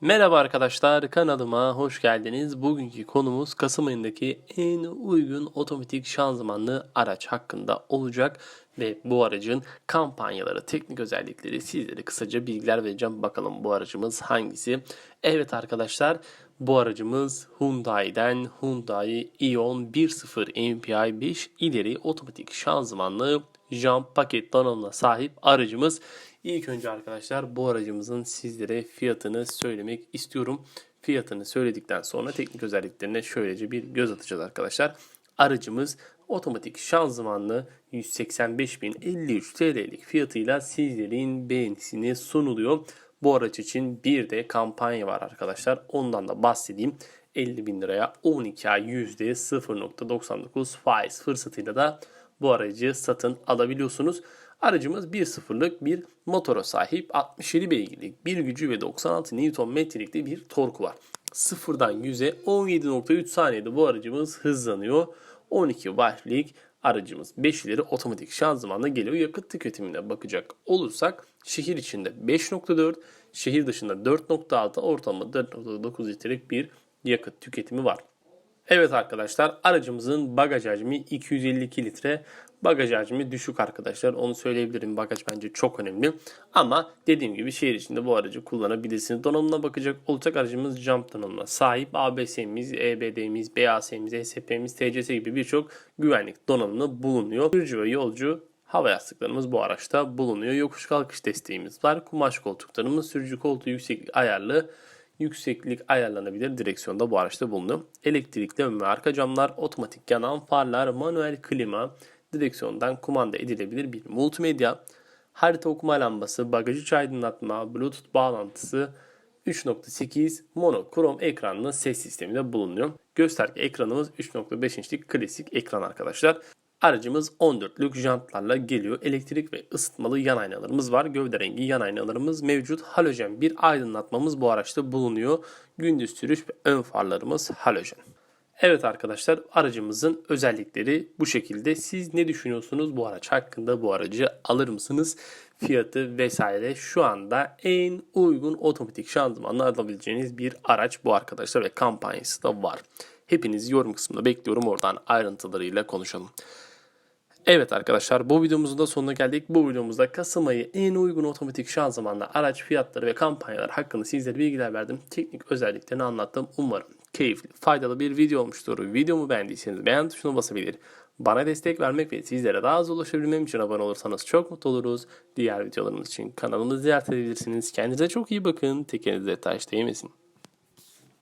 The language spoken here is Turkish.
Merhaba arkadaşlar kanalıma hoş geldiniz. Bugünkü konumuz Kasım ayındaki en uygun otomatik şanzımanlı araç hakkında olacak ve bu aracın kampanyaları, teknik özellikleri sizlere kısaca bilgiler vereceğim. Bakalım bu aracımız hangisi? Evet arkadaşlar bu aracımız Hyundai'den Hyundai Ion 1.0 MPI 5 ileri otomatik şanzımanlı jump paket donanımına sahip aracımız. İlk önce arkadaşlar bu aracımızın sizlere fiyatını söylemek istiyorum. Fiyatını söyledikten sonra teknik özelliklerine şöylece bir göz atacağız arkadaşlar. Aracımız otomatik şanzımanlı 185.053 TL'lik fiyatıyla sizlerin beğenisine sunuluyor. Bu araç için bir de kampanya var arkadaşlar. Ondan da bahsedeyim. 50 bin liraya 12 ay %0.99 faiz fırsatıyla da bu aracı satın alabiliyorsunuz. Aracımız 1.0'lık bir motora sahip 67 beygirlik bir gücü ve 96 Nm'likte bir torku var. Sıfırdan 100'e 17.3 saniyede bu aracımız hızlanıyor. 12 wattlik aracımız 5 ileri otomatik şanzımanla geliyor. Yakıt tüketimine bakacak olursak şehir içinde 5.4, şehir dışında 4.6, ortalama 4.9 litrelik bir yakıt tüketimi var. Evet arkadaşlar aracımızın bagaj hacmi 252 litre. Bagaj hacmi düşük arkadaşlar. Onu söyleyebilirim. Bagaj bence çok önemli. Ama dediğim gibi şehir içinde bu aracı kullanabilirsiniz. Donanımına bakacak olacak aracımız jump donanımına sahip. ABS'miz, EBD'miz, BAS'miz, ESP'miz, TCS gibi birçok güvenlik donanımı bulunuyor. Sürücü ve yolcu hava yastıklarımız bu araçta bulunuyor. Yokuş kalkış desteğimiz var. Kumaş koltuklarımız, sürücü koltuğu yükseklik ayarlı yükseklik ayarlanabilir direksiyonda bu araçta bulunuyor. Elektrikli ön ve arka camlar, otomatik yanan farlar, manuel klima, direksiyondan kumanda edilebilir bir multimedya, harita okuma lambası, bagaj iç aydınlatma, bluetooth bağlantısı, 3.8 monokrom ekranlı ses sistemi de bulunuyor. Gösterge ekranımız 3.5 inçlik klasik ekran arkadaşlar. Aracımız 14'lük jantlarla geliyor. Elektrik ve ısıtmalı yan aynalarımız var. Gövde rengi yan aynalarımız mevcut. Halojen bir aydınlatmamız bu araçta bulunuyor. Gündüz sürüş ve ön farlarımız halojen. Evet arkadaşlar aracımızın özellikleri bu şekilde. Siz ne düşünüyorsunuz bu araç hakkında? Bu aracı alır mısınız? Fiyatı vesaire şu anda en uygun otomatik şanzımanla alabileceğiniz bir araç bu arkadaşlar ve kampanyası da var. Hepinizi yorum kısmında bekliyorum. Oradan ayrıntılarıyla konuşalım. Evet arkadaşlar bu videomuzun da sonuna geldik. Bu videomuzda Kasım ayı en uygun otomatik şanzımanla araç fiyatları ve kampanyalar hakkında sizlere bilgiler verdim. Teknik özelliklerini anlattım. Umarım keyifli, faydalı bir video olmuştur. Videomu beğendiyseniz beğen tuşuna basabilir. Bana destek vermek ve sizlere daha az ulaşabilmem için abone olursanız çok mutlu oluruz. Diğer videolarımız için kanalımızı ziyaret edebilirsiniz. Kendinize çok iyi bakın. Tekenize taş değmesin.